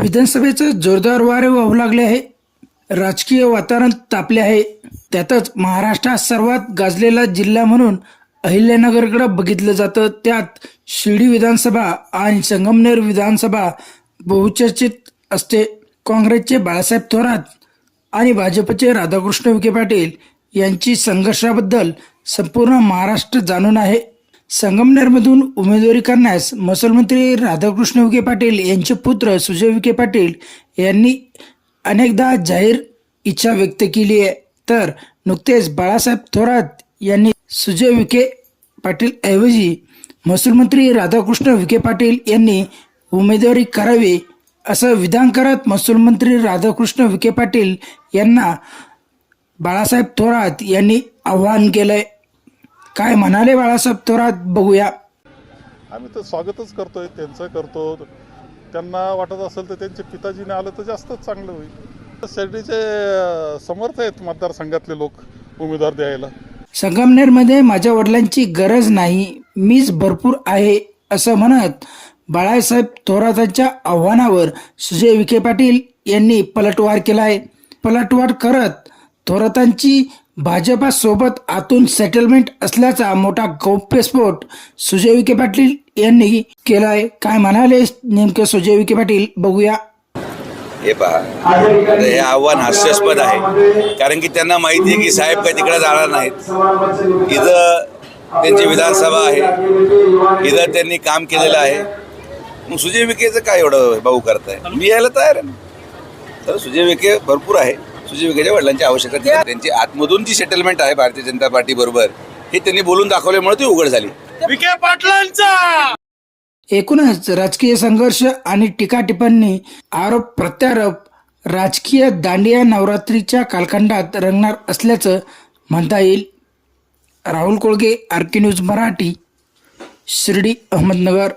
विधानसभेचं जोरदार वारे वाहू लागले आहे. राजकीय वातावरण तापले आहे. त्यातच महाराष्ट्रात सर्वात गाजलेला जिल्हा म्हणून अहिल्यानगरकडे बघितलं जातं. त्यात शिर्डी विधानसभा आणि संगमनेर विधानसभा बहुचर्चित असते. काँग्रेसचे बाळासाहेब थोरात आणि भाजपचे राधाकृष्ण विखे पाटील यांची संघर्षाबद्दल संपूर्ण महाराष्ट्र जाणून आहे. संगमनेरमधून उमेदवारी करण्यास महसूलमंत्री राधाकृष्ण विखे पाटील यांचे पुत्र सुजय विखे पाटील यांनी अनेकदा जाहीर इच्छा व्यक्त केली आहे. तर नुकतेच बाळासाहेब थोरात यांनी सुजय विखे पाटील ऐवजी महसूलमंत्री राधाकृष्ण विखे पाटील यांनी उमेदवारी करावी असं विधान करत महसूलमंत्री राधाकृष्ण विखे पाटील यांना बाळासाहेब थोरात यांनी आव्हान आहे काय म्हणाले बाळासाहेब थोरात? बघूया. आम्ही तर स्वागतच करतोय त्यांचं करतो. त्यांना वाटत असेल तर त्यांच्या पिताजीने आलं तर जास्तच चांगलं होईल. शिर्डीचे समर्थ आहेत मतदारसंघातले लोक उमेदवार द्यायला. संगमनेरमध्ये माझ्या वडिलांची गरज नाही मीच भरपूर आहे असं म्हणत बाळासाहेब थोरातांच्या आव्हानावर सुजय विखे पाटील यांनी पलटवार केला आहे पलटवार करत थोरातांची भाजपासोबत आतून सेटलमेंट असल्याचा मोठा गौप्यस्फोट सुजय विखे पाटील यांनी केला आहे काय म्हणाले नेमकं सुजय विखे पाटील? बघूया. हे पहा. हे आव्हान हास्यास्पद आहे. कारण की त्यांना माहिती आहे की साहेब काही तिकडे जाणार नाहीत. इथं त्यांची विधानसभा आहे. इथं त्यांनी काम केलेलं आहे. मग सुजय विखेचं काय एवढं भाऊ करताय? मी यायला तयार आहे ना. तर सुजय विखे भरपूर आहे. सुजय वडिलांची आवश्यकता. त्यांची आतमधून जी सेटलमेंट आहे भारतीय जनता पार्टी बरोबर हे त्यांनी बोलून दाखवल्यामुळे ती उघड झाली. विखे पाटलांचा! एकूणच राजकीय संघर्ष आणि टीका टिप्पणी आरोप प्रत्यारोप राजकीय दांडिया नवरात्रीच्या कालखंडात रंगणार असल्याचं म्हणता येईल. Rahul Kolge R K news Marathi Shirdi Ahmednagar.